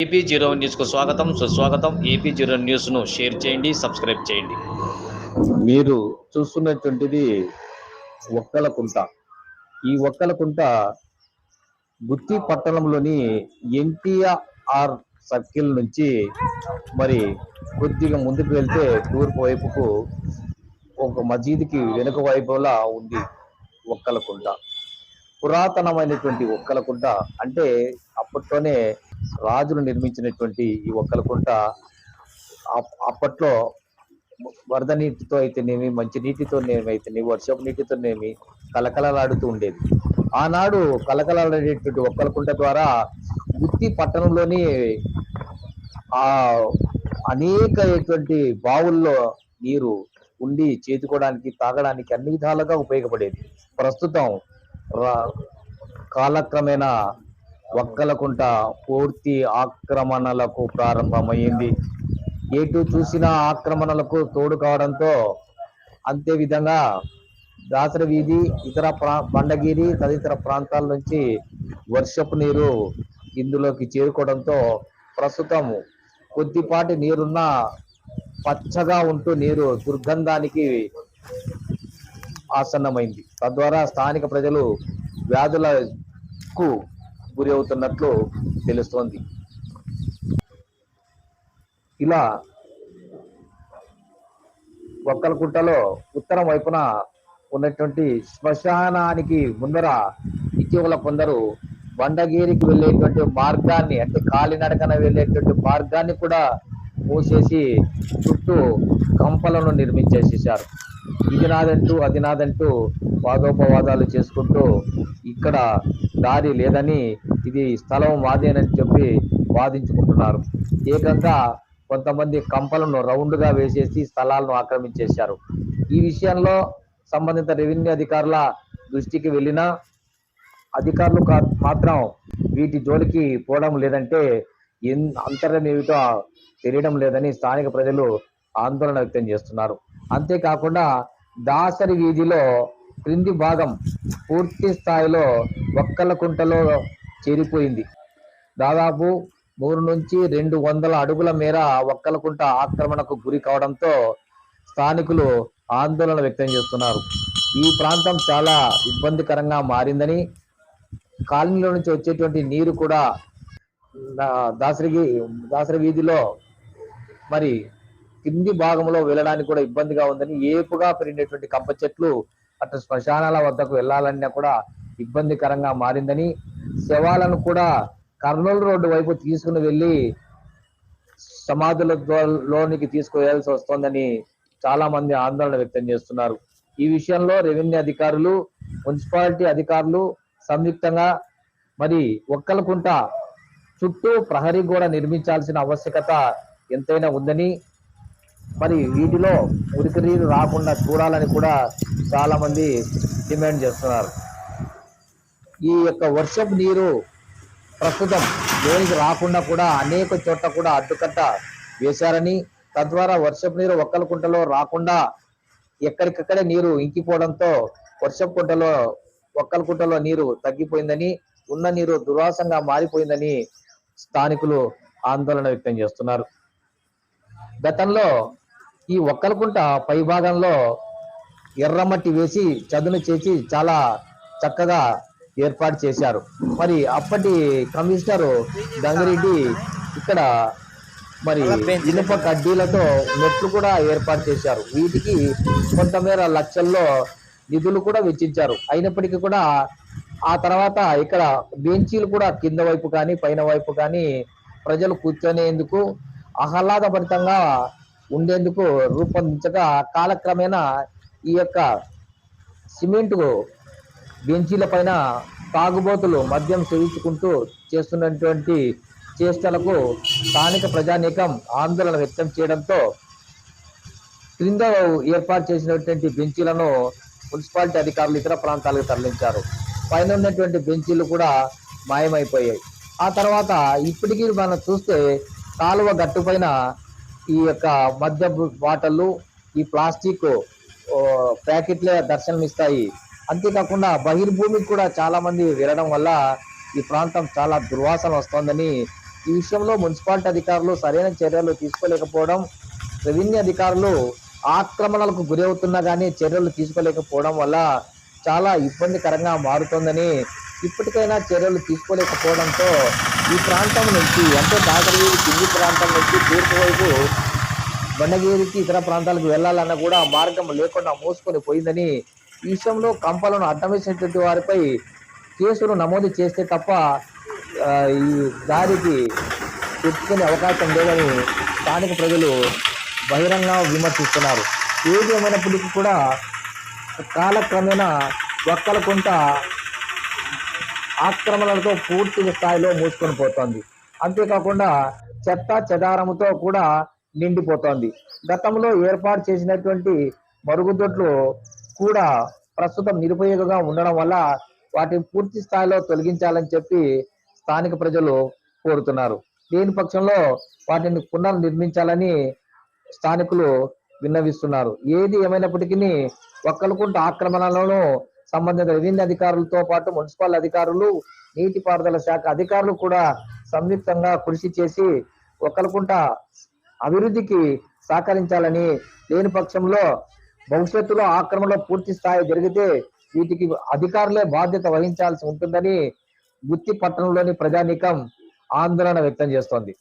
AP zero న్యూస్కు స్వాగతం. సుస్వాగతం. ఏపీ జీరో న్యూస్ను షేర్ చేయండి సబ్స్క్రైబ్ చేయండి. మీరు చూస్తున్నటువంటిది ఒక్కలకుంట ఈ ఒక్కలకుంట గుత్తి పట్టణంలోని ఎన్టీఆర్ సర్కిల్ నుంచి మరి కొద్దిగా ముందుకు వెళ్తే తూర్పు వైపుకు ఒక మసీదుకి వెనుక వైపులా ఉంది ఒక్కలకుంట పురాతనమైనటువంటి ఒక్కలకుంట అంటే అప్పట్లోనే రాజులు నిర్మించినటువంటి ఈ ఒక్కలకుంట అప్- అప్పట్లో వరద నీటితో అయితేనేమి మంచి నీటితో అయితేనేమి వర్షపు నీటితోనేమి కలకలలాడుతూ ఉండేది. ఆనాడు కలకలలాడేటువంటి ఒక్కలకుంట ద్వారా గుత్తి పట్టణంలోని ఆ అనేకటువంటి బావుల్లో నీరు ఉండి చేతుకోవడానికి తాగడానికి అన్ని విధాలుగా ఉపయోగపడేది. ప్రస్తుతం రా- కాలక్రమేణా ఒక్కలకుంట పూర్తి ఆక్రమణలకు ప్రారంభమైంది. ఎటు చూసిన ఆక్రమణలకు తోడు కావడంతో అంతే విధంగా దాసర వీధి ఇతర ప్రా బండగిరి తదితర ప్రాంతాల నుంచి వర్షపు నీరు ఇందులోకి చేరుకోవడంతో ప్రస్తుతం కొద్దిపాటి నీరున్న పచ్చగా ఉంటూ నీరు దుర్గంధానికి ఆసన్నమైంది. తద్వారా స్థానిక ప్రజలు వ్యాధులకు గురి అవుతున్నట్లు తెలుస్తోంది. ఇలా ఒక్కలకుంటలో ఉత్తరం వైపున ఉన్నటువంటి శ్మశానానికి ముందర ఇటీవల కొందరు బండగిరికి వెళ్ళేటువంటి మార్గాన్ని అంటే కాలినడకన వెళ్ళేటువంటి మార్గాన్ని కూడా మూసేసి చుట్టూ కంపలను నిర్మించేసేసారు ఇది నాదంటూ అది నాదంటూ వాదోపవాదాలు చేసుకుంటూ ఇక్కడ దారి లేదని ఇది స్థలం మాదేనని చెప్పి వాదించుకుంటున్నారు. ఏకంగా కొంతమంది కంపలను రౌండ్గా వేసేసి స్థలాలను ఆక్రమించేశారు. ఈ విషయంలో సంబంధిత రెవెన్యూ అధికారుల దృష్టికి వెళ్ళినా అధికారులు కా- మాత్రం వీటి జోలికి పోవడం లేదంటే ఎన్ అంతరం ఏమిటో తెలియడం లేదని స్థానిక ప్రజలు ఆందోళన వ్యక్తం చేస్తున్నారు. అంతేకాకుండా దాసరి వీధిలో క్రింది భాగం పూర్తి స్థాయిలో ఒక్కలకుంటలో చేరిపోయింది. దాదాపు మూడు నుంచి రెండు వందల అడుగుల మేర ఒక్కలకుంట ఆక్రమణకు గురి కావడంతో స్థానికులు ఆందోళన వ్యక్తం చేస్తున్నారు. ఈ ప్రాంతం చాలా ఇబ్బందికరంగా మారిందని కాలనీలో నుంచి వచ్చేటువంటి నీరు కూడా దాసరి దాసరి వీధిలో మరి కింది భాగంలో వెళ్ళడానికి కూడా ఇబ్బందిగా ఉందని ఏపుగా పెరిగినటువంటి కంప చెట్లు అటు శ్మశానాల వద్దకు వెళ్ళాలన్నా కూడా ఇబ్బందికరంగా మారిందని శవాలను కూడా కర్నూలు రోడ్డు వైపు తీసుకుని వెళ్ళి సమాధుల ద్వా- లోనికి తీసుకువెళ్ళాల్సి వస్తోందని చాలా మంది ఆందోళన వ్యక్తం చేస్తున్నారు. ఈ విషయంలో రెవెన్యూ అధికారులు మున్సిపాలిటీ అధికారులు సంయుక్తంగా మరి ఒక్కలకుంట చుట్టూ ప్రహరీ గోడ నిర్మించాల్సిన ఆవశ్యకత ఎంతైనా ఉందని మరి వీటిలో ఉరికి నీరు రాకుండా చూడాలని కూడా చాలామంది డిమాండ్ చేస్తున్నారు. ఈ యొక్క వర్షపు నీరు ప్రస్తుతం దేనికి రాకుండా కూడా అనేక చోట్ల కూడా అడ్డుకట్ట వేశారని తద్వారా వర్షపు నీరు ఒక్కలకుంటలో రాకుండా ఎక్కడికక్కడే నీరు ఇంకిపోవడంతో వర్షపు కుంటలో ఒక్కలకుంటలో నీరు తగ్గిపోయిందని ఉన్న నీరు దుర్వాసంగా మారిపోయిందని స్థానికులు ఆందోళన వ్యక్తం చేస్తున్నారు. గతంలో ఈ ఒక్కలకుంట పై భాగంలో ఎర్రమట్టి వేసి చదును చేసి చాలా చక్కగా ఏర్పాటు చేశారు. మరి అప్పటి కమిషనర్ గంగిరెడ్డి ఇక్కడ మరి ఇనుప కడ్డీలతో మెట్లు కూడా ఏర్పాటు చేశారు. వీటికి కొంతమేర లక్షల్లో నిధులు కూడా వెచ్చించారు. అయినప్పటికీ కూడా ఆ తర్వాత ఇక్కడ బెంచీలు కూడా కింద వైపు కానీ పైన వైపు కానీ ప్రజలు కూర్చొనేందుకు ఆహ్లాదభరితంగా ఉండేందుకు రూపొందించగా కాలక్రమేణా ఈ యొక్క సిమెంట్ బెంచీల పైన తాగుబోతులు మద్యం సేవించుకుంటూ చేస్తున్నటువంటి చేష్టలకు స్థానిక ప్రజానీకం ఆందోళన వ్యక్తం చేయడంతో క్రింద ఏర్పాటు చేసినటువంటి బెంచీలను మున్సిపాలిటీ అధికారులు ఇతర ప్రాంతాలకు తరలించారు. పైన ఉన్నటువంటి బెంచీలు కూడా మాయమైపోయాయి. ఆ తర్వాత ఇప్పటికీ మనం చూస్తే కాలువ గట్టు పైన ఈ యొక్క మద్య బాటళ్ళు ఈ ప్లాస్టిక్ ప్యాకెట్లే దర్శనమిస్తాయి. అంతేకాకుండా బహిర్భూమికి కూడా చాలా మంది వెళ్ళడం వల్ల ఈ ప్రాంతం చాలా దుర్వాసన వస్తోందని ఈ విషయంలో మున్సిపాలిటీ అధికారులు సరైన చర్యలు తీసుకోలేకపోవడం రెవెన్యూ అధికారులు ఆక్రమణలకు గురి అవుతున్నా కానీ చర్యలు తీసుకోలేకపోవడం వల్ల చాలా ఇబ్బందికరంగా మారుతోందని ఇప్పటికైనా చర్యలు తీసుకోలేకపోవడంతో ఈ ప్రాంతం నుంచి ఎంతో దాగరగిరి కింది ప్రాంతం నుంచి తూర్పు వైపు బండగిరికి ఇతర ప్రాంతాలకు వెళ్ళాలన్నా కూడా మార్గం లేకుండా మోసుకొని పోయిందని ఈ విషయంలో కంపలను అడ్డమేసినటువంటి వారిపై కేసులు నమోదు చేస్తే తప్ప ఈ దారికి తెచ్చుకునే అవకాశం లేదని స్థానిక ప్రజలు బహిరంగ విమర్శిస్తున్నారు. ఏది ఏమైనప్పటికీ కూడా కాలక్రమేణా ఒక్కలకుంట ఆక్రమణలతో పూర్తి స్థాయిలో మూసుకొని పోతోంది. అంతేకాకుండా చెత్త చెదారముతో కూడా నిండిపోతోంది. గతంలో ఏర్పాటు చేసినటువంటి మరుగుదొడ్లు కూడా ప్రస్తుతం నిరుపయోగంగా ఉండడం వల్ల వాటిని పూర్తి స్థాయిలో తొలగించాలని చెప్పి స్థానిక ప్రజలు కోరుతున్నారు. దీని పక్షంలో వాటిని పునర్నిర్మించాలని స్థానికులు విన్నవిస్తున్నారు. ఏది ఏమైనప్పటికీ ఒక్కలకుంట ఆక్రమణలను సంబంధిత రెవెన్యూ అధికారులతో పాటు మున్సిపల్ అధికారులు నీటిపారుదల శాఖ అధికారులు కూడా సంయుక్తంగా కృషి చేసి ఒకరికుంట అభివృద్ధికి సహకరించాలని లేని పక్షంలో భవిష్యత్తులో ఆక్రమణలో పూర్తి స్థాయి జరిగితే వీటికి అధికారులే బాధ్యత వహించాల్సి ఉంటుందని గుత్తి పట్టణంలోని ప్రజానీకం ఆందోళన వ్యక్తం చేస్తోంది.